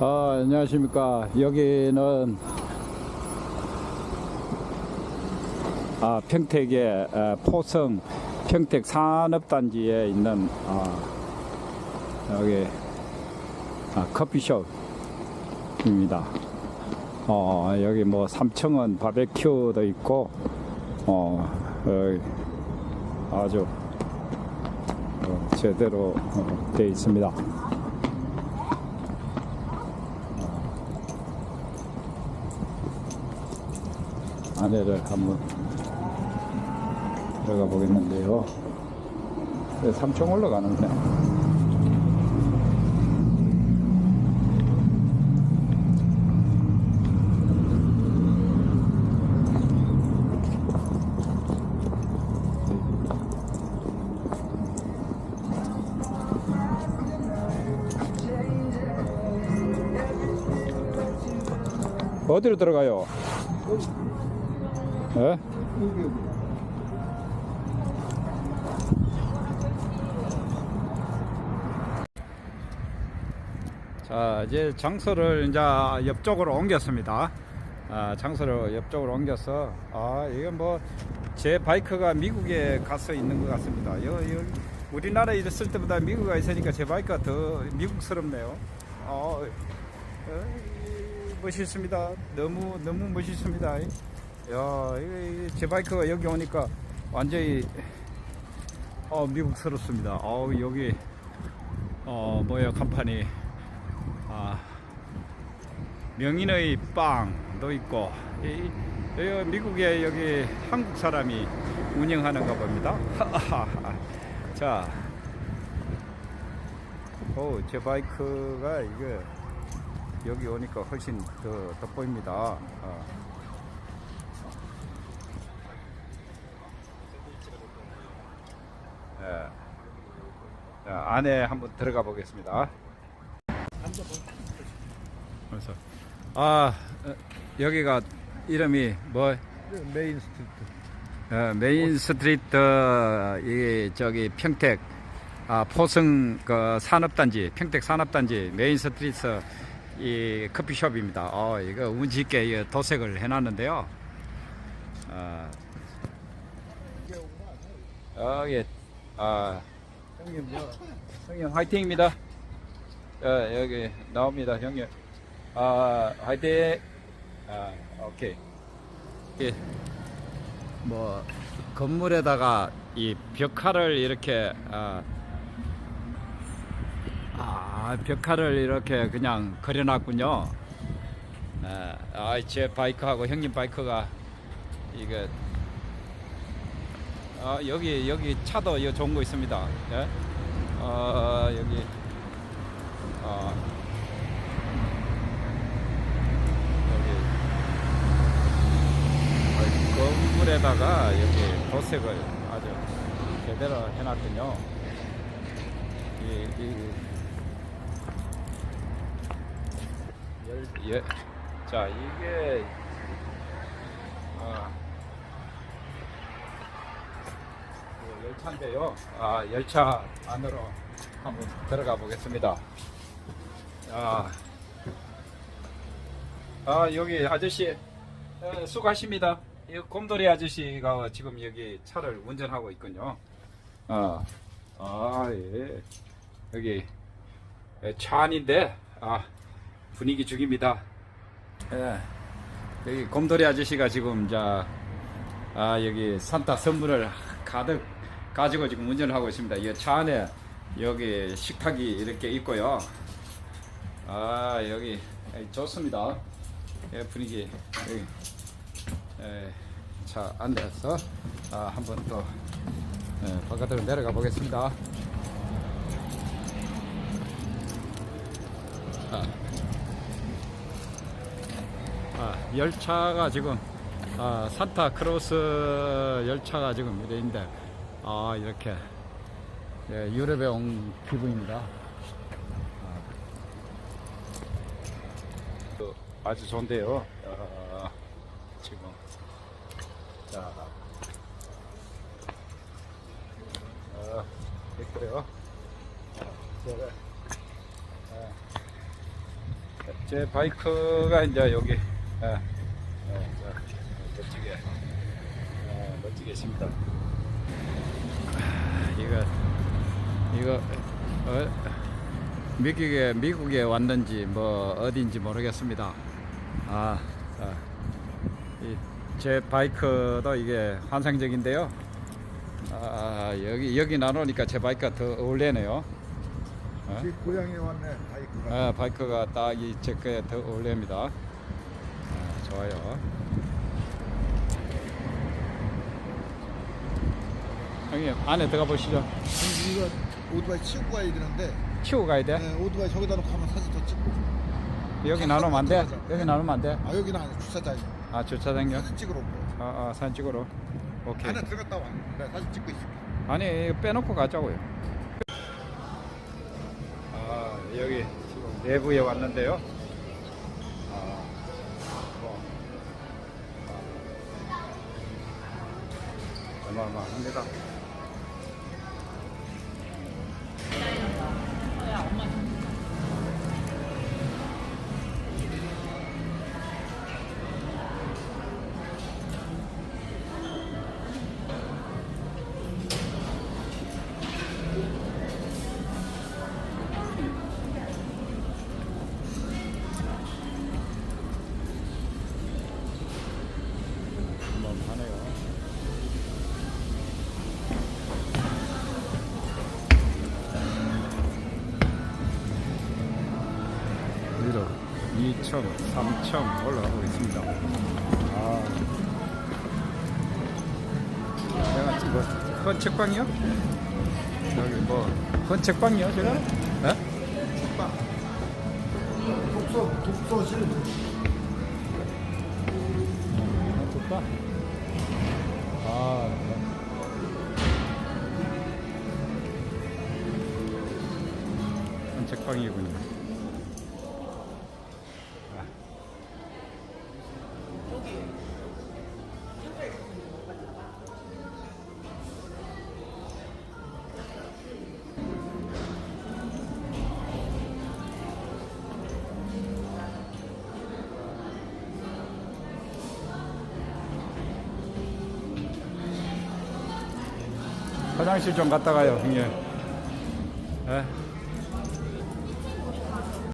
아, 안녕하십니까. 여기는 아, 평택의 에, 포성 평택 산업단지에 있는 아, 여기 아, 커피숍입니다. 어, 여기 뭐 3층은 바베큐도 있고 어, 아주 어, 제대로 어, 되어 있습니다. 안에를 한번 들어가 보겠는데요. 3층 올라가는데. 어디로 들어가요? 예? 자, 이제 장소를 이제 옆쪽으로 옮겼습니다. 아, 장소를 옆쪽으로 옮겨서, 아, 이건 뭐, 제 바이크가 미국에 가서 있는 것 같습니다. 여, 여, 우리나라에 있을 때보다 미국에 있으니까 제 바이크가 더 미국스럽네요. 어, 어, 멋있습니다. 너무, 너무 멋있습니다. 야, 제 바이크가 여기 오니까 완전히, 어, 미국스럽습니다. 어, 여기, 어, 뭐야, 간판이, 아, 명인의 빵도 있고, 이, 이 미국에 여기 한국 사람이 운영하는가 봅니다. 자, 오, 제 바이크가 이게 여기 오니까 훨씬 더 돋보입니다. 어. 자, 안에 한번 들어가 보겠습니다. 그래서 아 어, 여기가 이름이 뭐 메인 스트리트. 어, 메인 스트리트 이 저기 평택 아, 포성 그 산업단지 평택 산업단지 메인 스트리트 이 커피숍입니다. 어, 이거 운치 있게 이 도색을 해놨는데요. 아, 여기 아 형님 뭐 형님 화이팅입니다. 어, 여기 나옵니다 형님. 아 화이팅. 아 오케이. 예. 뭐 건물에다가 이 벽화를 이렇게 아, 아 벽화를 이렇게 그냥 그려놨군요. 아, 아, 제 바이크하고 형님 바이크가 이게 아, 여기 여기 차도 여 좋은 거 있습니다. 예? 어, 여기 어, 여기 건물에다가 여기 도색을 아주 제대로 해놨군요. 이, 이, 열, 예. 자, 이게, 어, 열차인데요. 아, 열차 안으로 한번 들어가 보겠습니다. 아, 아 여기 아저씨 어, 수고하십니다. 이 곰돌이 아저씨가 지금 여기 차를 운전하고 있군요. 아, 아 예. 여기 예, 차 안인데 아 분위기 죽입니다. 예. 여기 곰돌이 아저씨가 지금 자 아, 여기 산타 선물을 가득 가지고 지금 운전을 하고 있습니다. 이 차 안에 여기 식탁이 이렇게 있고요. 아 여기 예, 좋습니다. 예, 분위기 여기 예, 차 앉아서 아, 한번 또 예, 바깥으로 내려가 보겠습니다. 아, 아, 열차가 지금 아, 산타 크로스 열차가 지금 이래 있는데 아 이렇게 예, 유럽에 온 기분입니다. 또 아주 좋은데요. 어, 지금 자, 어, 그래요. 자, 제가 어, 제 바이크가 이제 여기 예, 예, 자, 멋지게 예, 멋지게 있습니다. 아, 이거 이거 어, 미국에 미국에 왔는지 뭐 어딘지 모르겠습니다. 아, 아, 이, 제 바이크도 이게 환상적인데요. 아, 여기 여기 나누니까 제 바이크가 더 어울리네요. 어? 제 고향에 왔네 바이크가. 아, 바이크가 딱 이 제거에 더 어울립니다. 아, 좋아요. 형님 안에 들어가 보시죠. 이거 오토바이 치우고 가야 되는데 치고 가야 돼. 네, 오토바이 저기다 놓고 한번 사진 더 찍고. 여기 나누면 안 돼. 여기 나누면 안 돼. 아 여기는 아니 주차장이. 아 주차장요. 사진 찍으러 온 거. 아, 아 사진 찍으러. 오케이. 안에 들어갔다 왔는데 사진 찍고 있을게. 아니 빼놓고 가자고요. 아 여기 지금 내부에 왔는데요. 아, 뭐, 아, 어마어마합니다. 2층, 3층 올라가고 있습니다. 아. 제가 뭐, 헌책방이요? 여기 뭐, 헌책방이요, 제가? 에? 책방. 독서 독서실. 아, 네. 책방이군요. 화장실 좀 갔다 가요, 형님. 예?